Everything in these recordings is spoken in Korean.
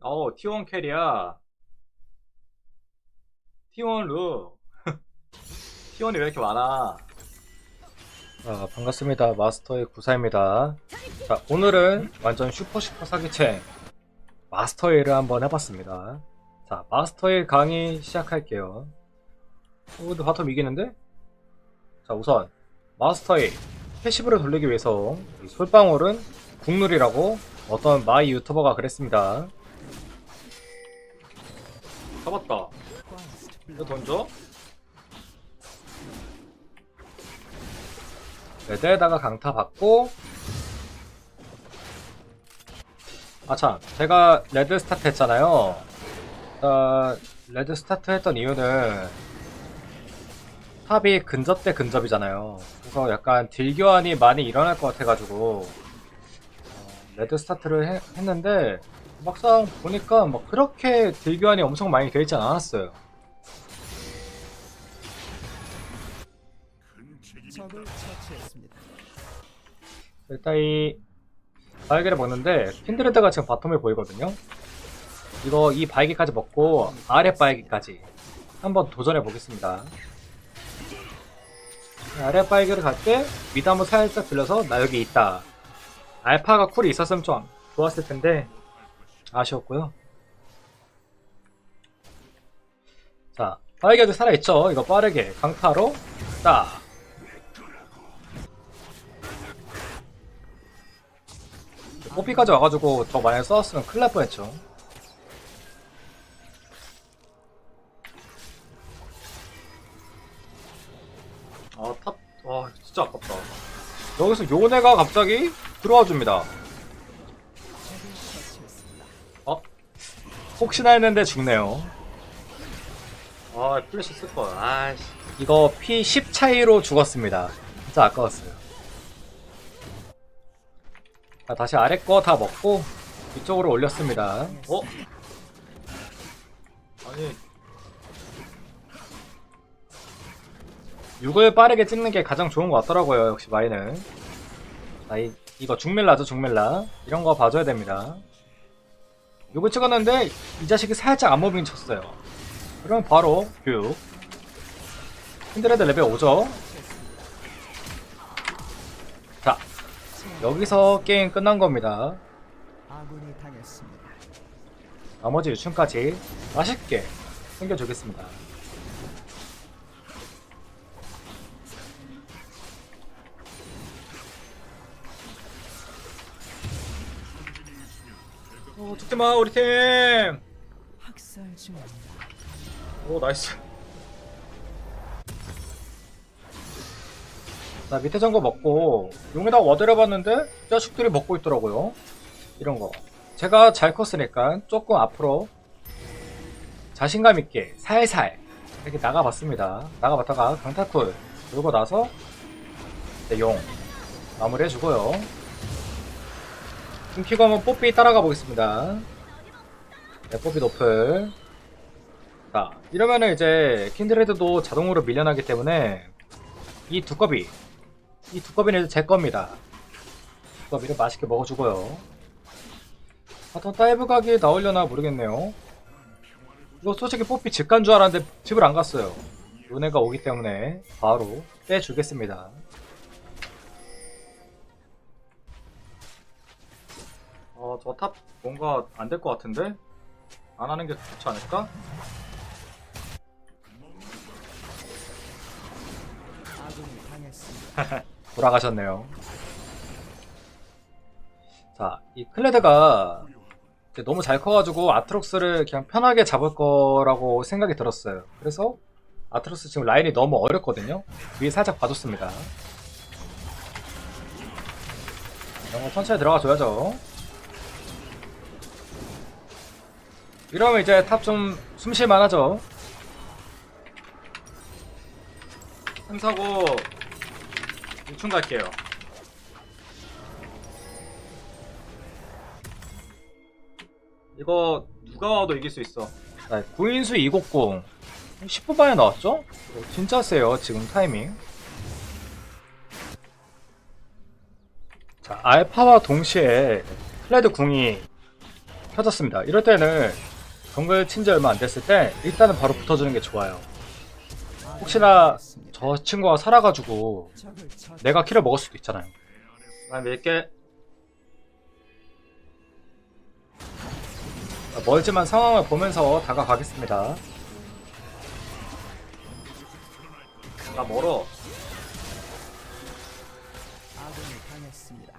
어, T1 캐리야. T1 루. T1이 왜 이렇게 많아? 아, 반갑습니다. 마스터의 구사입니다. 자, 오늘은 완전 슈퍼 슈퍼 사기챔 마스터일을 한번 해봤습니다. 자, 마스터일 강의 시작할게요. 어, 근데 바텀 이기는데? 자, 우선 마스터일 패시브를 돌리기 위해서 이 솔방울은 국룰이라고 어떤 마이 유튜버가 그랬습니다. 잡았다. 이거 던져? 레드에다가 강타 받고 아참 제가 레드 스타트 했잖아요 어, 레드 스타트 했던 이유는 탑이 근접 대 근접이잖아요 그래서 약간 딜 교환이 많이 일어날 것 같아가지고 어, 레드 스타트를 해- 했는데 막상 보니까 뭐 그렇게 딜 교환이 엄청 많이 되어 있지 않았어요. 일단 이 바이게를 먹는데 킨드레드가 지금 바텀에 보이거든요. 이거 이 바이게까지 먹고 아래 바이게까지 한번 도전해 보겠습니다. 아래 바이게를 갈때 한번 살짝 들려서 나 여기 있다. 알파가 쿨이 있었으면 좀 좋았을 텐데 아쉬웠고요. 자 바이게도 살아있죠. 이거 빠르게 강타로 딱 뽀삐까지 와가지고 더 많이 써왔으면 큰일 날 뻔했죠. 아, 탑, 와, 진짜 아깝다. 여기서 요네가 갑자기 들어와 줍니다. 혹시나 했는데 죽네요. 아, 플래시 쓸걸. 아이씨. 이거 피 10 차이로 죽었습니다. 진짜 아까웠어요. 자, 다시 아래 거 다 먹고 이쪽으로 올렸습니다. 어? 아니. 6을 빠르게 찍는 게 가장 좋은 것 같더라고요, 역시 마이는. 아, 이, 이거 중밀라죠, 중밀라. 이런 거 봐줘야 됩니다. 6을 찍었는데, 이 자식이 살짝 암무빙 쳤어요. 그럼 바로, 교육. 힌드레드 레벨 5죠? 자, 여기서 게임 끝난 겁니다. 나머지 유충까지 맛있게 챙겨주겠습니다. 어, 죽지 마, 우리 팀! 학살 중입니다. 오, 나이스. 나 밑에 정거 먹고, 용에다가 와드려봤는데, 자식들이 먹고 있더라고요. 이런 거. 제가 잘 컸으니까 조금 앞으로 자신감 있게 살살 이렇게 나가봤습니다. 나가봤다가 강타쿨 돌고 나서 네, 용 마무리 해주고요. 끊기고 한번 뽀삐 따라가 보겠습니다. 네, 뽀삐 노플. 자, 이러면은 이제 킨드레드도 자동으로 밀려나기 때문에 이 두꺼비, 이 두꺼비는 이제 제 겁니다. 두꺼비를 맛있게 먹어주고요. 바텀 다이브 각이 나오려나 모르겠네요. 이거 솔직히 뽀삐 집 간 줄 알았는데 집을 안 갔어요. 은혜가 오기 때문에 바로 빼주겠습니다. 어, 저 탑 뭔가 안 될 것 같은데? 안 하는 게 좋지 않을까? 돌아가셨네요. 자, 이 클레드가 너무 잘 커가지고 아트록스를 그냥 편하게 잡을 거라고 생각이 들었어요. 그래서 아트록스 지금 라인이 너무 어렵거든요. 위에 살짝 봐줬습니다. 이런 거 천천히 들어가 줘야죠. 이러면 이제 탑 좀 숨쉴만 하죠. 흠사고 유충 갈게요. 이거 누가 와도 이길 수 있어. 자, 구인수 260 10분 만에 나왔죠? 이거 진짜 세요 지금 타이밍. 자 알파와 동시에 클레드 궁이 펴졌습니다. 이럴 때는 정글 친지 얼마 안 됐을 때 일단은 바로 붙어주는 게 좋아요. 혹시나. 저 친구가 살아가지고 내가 키를 먹을 수도 있잖아요. 난 밀게. 자, 멀지만 상황을 보면서 다가가겠습니다. 나 멀어. 아군이 당했습니다.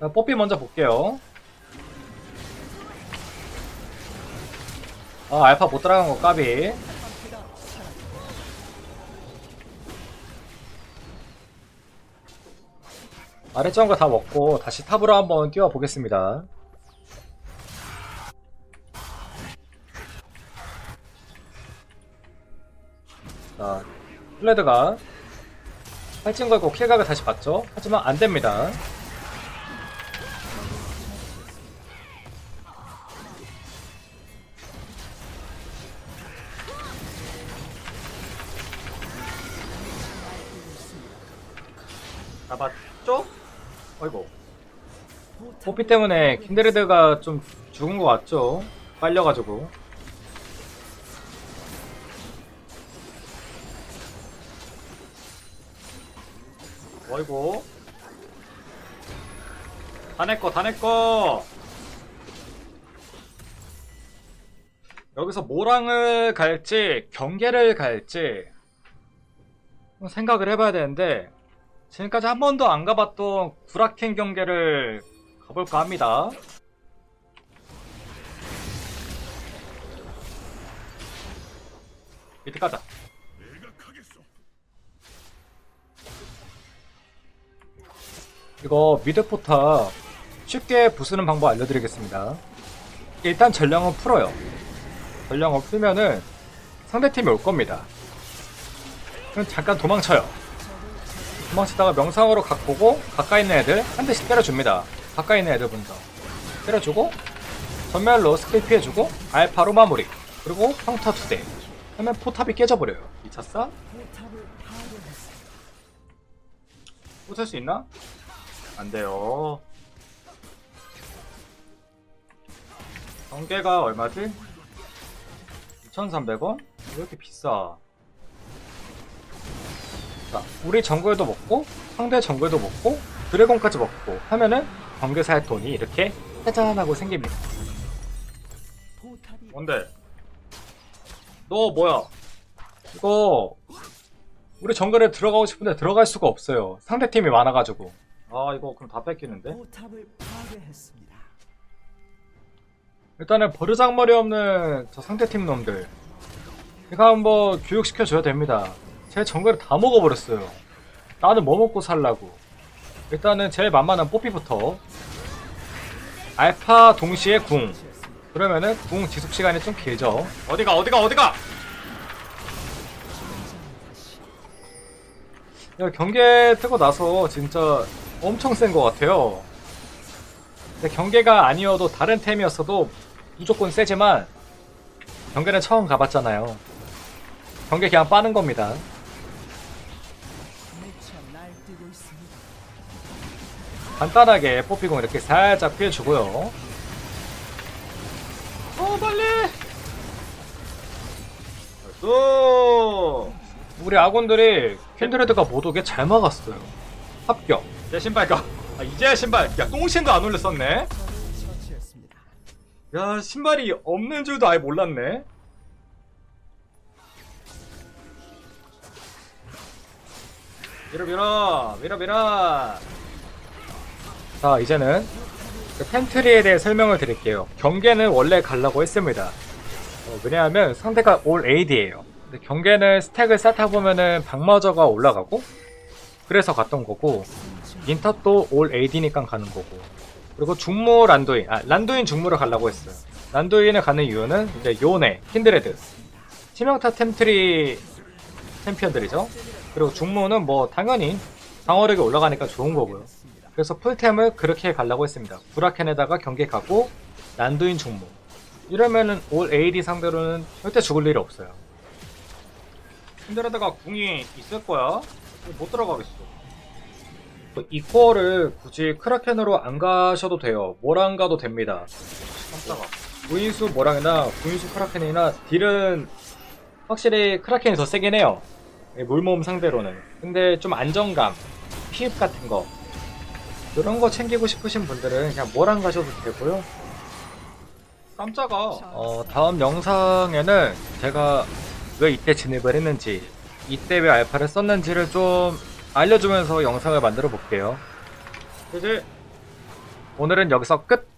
자, 뽀삐 먼저 볼게요. 아, 알파 못 따라간 거 까비. 아래쪽 거 다 먹고 다시 탑으로 한번 뛰어 보겠습니다. 자, 플레드가 팔찐 걸고 킬각을 다시 봤죠? 하지만 안 됩니다. 잡았죠? 어이구. 뽀삐 때문에 킨데레드가 좀 죽은 것 같죠? 빨려가지고. 어이구. 다 내꺼, 다 내꺼! 여기서 모랑을 갈지, 경계를 갈지, 한번 생각을 해봐야 되는데, 지금까지 한 번도 안 가봤던 구라켄 경계를 가볼까 합니다. 밑에 가자. 이거 미드 포탑 쉽게 부수는 방법 알려드리겠습니다. 일단 전령은 풀어요. 전령을 풀면은 상대팀이 올 겁니다. 그럼 잠깐 도망쳐요. 도망치다가 명상으로 각 보고 가까이 있는 애들 한 대씩 때려줍니다. 가까이 있는 애들 먼저 때려주고 전멸로 스킬 피해주고 알파로 마무리 그리고 평타 두 대. 하면 포탑이 깨져버려요. 미쳤어? 꽂을 수 있나? 안 돼요. 경계가 얼마지? 2,300원? 왜 이렇게 비싸? 자, 우리 정글도 먹고, 상대 정글도 먹고, 드래곤까지 먹고 하면은 경계 살 돈이 이렇게 짜잔하고 생깁니다. 뭔데? 너 뭐야? 이거 우리 정글에 들어가고 싶은데 들어갈 수가 없어요. 상대 팀이 많아가지고. 아 이거 그럼 다 뺏기는데? 일단은 버르장머리 없는 저 상대 팀 놈들 이거 한번 교육시켜줘야 됩니다. 제 정글을 다 먹어버렸어요. 나는 뭐 먹고 살라고. 일단은 제일 만만한 뽀삐부터 알파 동시에 궁 그러면은 궁 지속 시간이 좀 길죠. 어디가 어디가 어디가? 야, 경계 뜨고 나서 진짜 엄청 센 것 같아요. 근데 경계가 아니어도 다른 템이었어도 무조건 세지만 경계는 처음 가봤잖아요. 경계 그냥 빠는 겁니다. 간단하게 뽀삐공 이렇게 살짝 피해주고요. 어 빨리! 또 우리 아군들이 캔드레드가 못 오게 잘 막았어요. 합격. 내 신발 가. 아, 이제 신발. 야 똥신도 안 올렸었네. 야 신발이 없는 줄도 아예 몰랐네. 밀어 밀어 밀어 밀어. 자 이제는 그 팬트리에 대해 설명을 드릴게요. 경계는 원래 가려고 했습니다. 어, 왜냐하면 상대가 올 AD예요. 경계는 스택을 쌓다 보면은 방마저가 올라가고 그래서 갔던 거고 인탑도 올 AD니까 가는 거고 그리고 중무 란두인 아 란두인 중무를 가려고 했어요. 란두인을 가는 이유는 이제 요네 킨드레드 치명타 템트리 챔피언들이죠. 그리고 중무는 뭐 당연히 방어력이 올라가니까 좋은 거고요. 그래서 풀템을 그렇게 가려고 했습니다. 브라켄에다가 경계 가고 난두인 중무. 이러면은 올 AD 상대로는 절대 죽을 일이 없어요. 킨드레드가 궁이 있을 거야. 못 들어가겠어. 뭐 이코어를 굳이 크라켄으로 안 가셔도 돼요. 모랑 가도 됩니다. 깜짝아. 구인수 모랑이나 구인수 크라켄이나 딜은 확실히 크라켄이 더 세긴 해요. 이 물몸 상대로는. 근데 좀 안정감, 피흡 같은 거 이런 거 챙기고 싶으신 분들은 그냥 모랑 가셔도 되고요. 깜짝아. 어, 다음 영상에는 제가 왜 이때 진입을 했는지, 이때 왜 알파를 썼는지를 좀 알려주면서 영상을 만들어 볼게요. 이제 오늘은 여기서 끝!